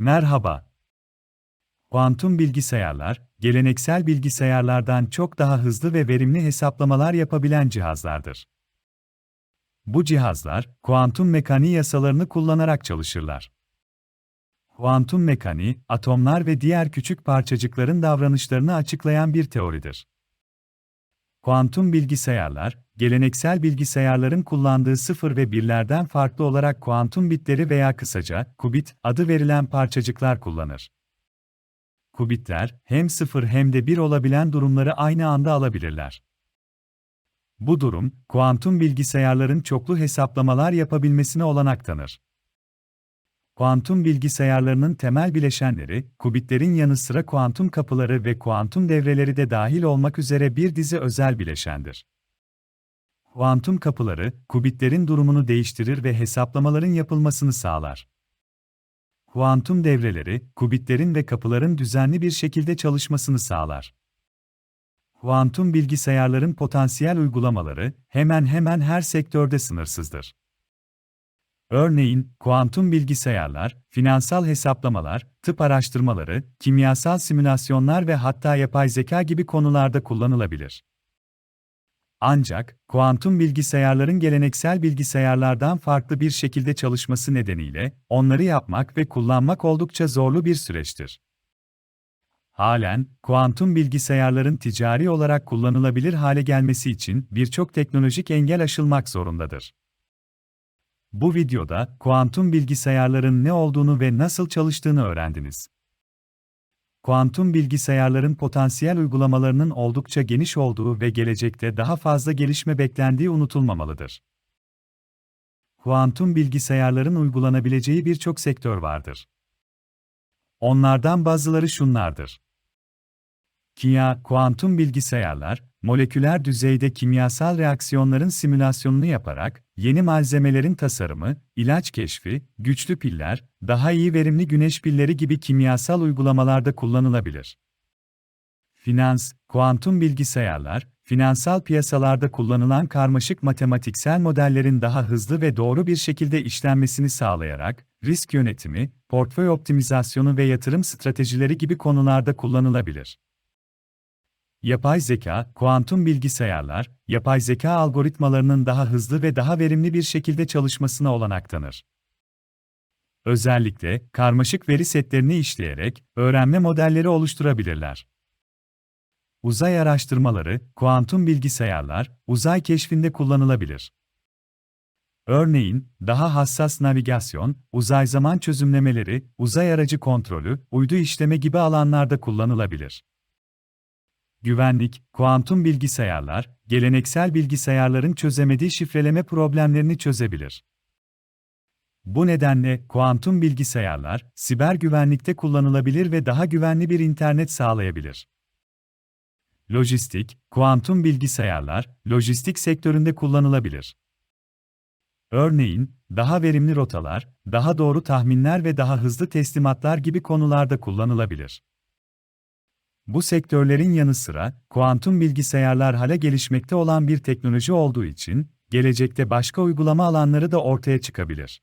Merhaba. Kuantum bilgisayarlar, geleneksel bilgisayarlardan çok daha hızlı ve verimli hesaplamalar yapabilen cihazlardır. Bu cihazlar, kuantum mekaniği yasalarını kullanarak çalışırlar. Kuantum mekaniği, atomlar ve diğer küçük parçacıkların davranışlarını açıklayan bir teoridir. Kuantum bilgisayarlar, geleneksel bilgisayarların kullandığı sıfır ve birlerden farklı olarak kuantum bitleri veya kısaca kubit adı verilen parçacıklar kullanır. Kubitler hem sıfır hem de bir olabilen durumları aynı anda alabilirler. Bu durum, kuantum bilgisayarların çoklu hesaplamalar yapabilmesine olanak tanır. Kuantum bilgisayarlarının temel bileşenleri, kubitlerin yanı sıra kuantum kapıları ve kuantum devreleri de dahil olmak üzere bir dizi özel bileşendir. Kuantum kapıları, kubitlerin durumunu değiştirir ve hesaplamaların yapılmasını sağlar. Kuantum devreleri, kubitlerin ve kapıların düzenli bir şekilde çalışmasını sağlar. Kuantum bilgisayarların potansiyel uygulamaları hemen hemen her sektörde sınırsızdır. Örneğin, kuantum bilgisayarlar, finansal hesaplamalar, tıp araştırmaları, kimyasal simülasyonlar ve hatta yapay zeka gibi konularda kullanılabilir. Ancak, kuantum bilgisayarların geleneksel bilgisayarlardan farklı bir şekilde çalışması nedeniyle, onları yapmak ve kullanmak oldukça zorlu bir süreçtir. Halen, kuantum bilgisayarların ticari olarak kullanılabilir hale gelmesi için birçok teknolojik engel aşılmak zorundadır. Bu videoda kuantum bilgisayarların ne olduğunu ve nasıl çalıştığını öğrendiniz. Kuantum bilgisayarların potansiyel uygulamalarının oldukça geniş olduğu ve gelecekte daha fazla gelişme beklendiği unutulmamalıdır. Kuantum bilgisayarların uygulanabileceği birçok sektör vardır. Onlardan bazıları şunlardır. Kimya, kuantum bilgisayarlar, moleküler düzeyde kimyasal reaksiyonların simülasyonunu yaparak, yeni malzemelerin tasarımı, ilaç keşfi, güçlü piller, daha iyi verimli güneş pilleri gibi kimyasal uygulamalarda kullanılabilir. Finans, kuantum bilgisayarlar, finansal piyasalarda kullanılan karmaşık matematiksel modellerin daha hızlı ve doğru bir şekilde işlenmesini sağlayarak, risk yönetimi, portföy optimizasyonu ve yatırım stratejileri gibi konularda kullanılabilir. Yapay zeka, kuantum bilgisayarlar, yapay zeka algoritmalarının daha hızlı ve daha verimli bir şekilde çalışmasına olanak tanır. Özellikle, karmaşık veri setlerini işleyerek, öğrenme modelleri oluşturabilirler. Uzay araştırmaları, kuantum bilgisayarlar, uzay keşfinde kullanılabilir. Örneğin, daha hassas navigasyon, uzay zaman çözümlemeleri, uzay aracı kontrolü, uydu işleme gibi alanlarda kullanılabilir güvenlik, kuantum bilgisayarlar, geleneksel bilgisayarların çözemediği şifreleme problemlerini çözebilir. Bu nedenle kuantum bilgisayarlar siber güvenlikte kullanılabilir ve daha güvenli bir internet sağlayabilir. Lojistik, kuantum bilgisayarlar lojistik sektöründe kullanılabilir. Örneğin, daha verimli rotalar, daha doğru tahminler ve daha hızlı teslimatlar gibi konularda kullanılabilir. Bu sektörlerin yanı sıra, kuantum bilgisayarlar hala gelişmekte olan bir teknoloji olduğu için, gelecekte başka uygulama alanları da ortaya çıkabilir.